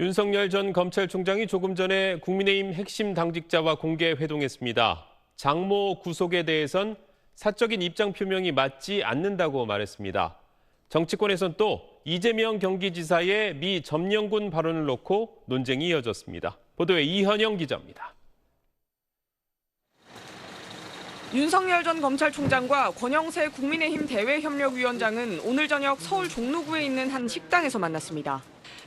윤석열 전 검찰총장이 조금 전에 국민의힘 핵심 당직자와 공개 회동했습니다. 장모 구속에 대해선 사적인 입장 표명이 맞지 않는다고 말했습니다. 정치권에선 또 이재명 경기지사의 미 점령군 발언을 놓고 논쟁이 이어졌습니다. 보도에 이현영 기자입니다. 윤석열 전 검찰총장과 권영세 국민의힘 대외협력위원장은 오늘 저녁 서울 종로구에 있는 한 식당에서 만났습니다.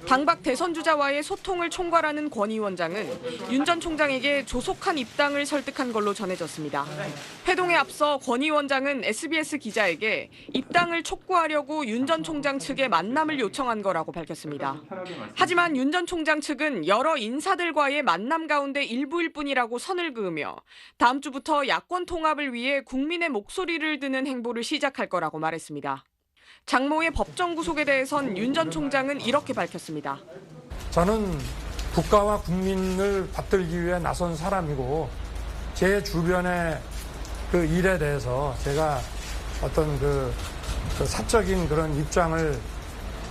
당박 대선 주자와의 소통을 총괄하는 권 위원장은 윤 전 총장에게 조속한 입당을 설득한 걸로 전해졌습니다. 회동에 앞서 권 위원장은 SBS 기자에게 입당을 촉구하려고 윤 전 총장 측에 만남을 요청한 거라고 밝혔습니다. 하지만 윤 전 총장 측은 여러 인사들과의 만남 가운데 일부일 뿐이라고 선을 그으며 다음 주부터 야권 통합을 위해 국민의 목소리를 듣는 행보를 시작할 거라고 말했습니다. 장모의 법정 구속에 대해선 윤 전 총장은 이렇게 밝혔습니다. 저는 국가와 국민을 받들기 위해 나선 사람이고 제 주변의 그 일에 대해서 제가 어떤 그, 그 사적인 그런 입장을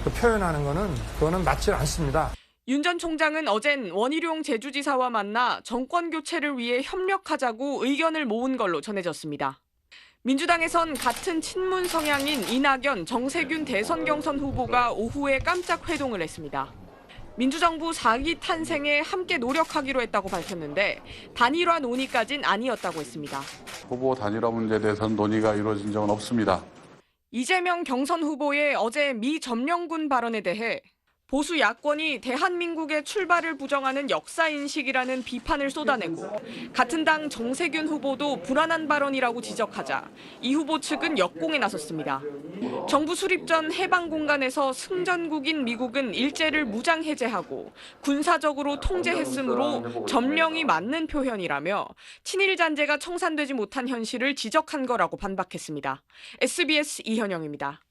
그 표현하는 거는 그거는 맞지 않습니다. 윤 전 총장은 어젠 원희룡 제주지사와 만나 정권 교체를 위해 협력하자고 의견을 모은 걸로 전해졌습니다. 민주당에선 같은 친문 성향인 이낙연, 정세균 대선 경선 후보가 오후에 깜짝 회동을 했습니다. 민주정부 4기 탄생에 함께 노력하기로 했다고 밝혔는데 단일화 논의까진 아니었다고 했습니다. 후보 단일화 문제에 대해서는 논의가 이루어진 적은 없습니다. 이재명 경선 후보의 어제 미 점령군 발언에 대해 보수 야권이 대한민국의 출발을 부정하는 역사인식이라는 비판을 쏟아내고 같은 당 정세균 후보도 불안한 발언이라고 지적하자 이 후보 측은 역공에 나섰습니다. 정부 수립 전 해방 공간에서 승전국인 미국은 일제를 무장 해제하고 군사적으로 통제했으므로 점령이 맞는 표현이라며 친일 잔재가 청산되지 못한 현실을 지적한 거라고 반박했습니다. SBS 이현영입니다.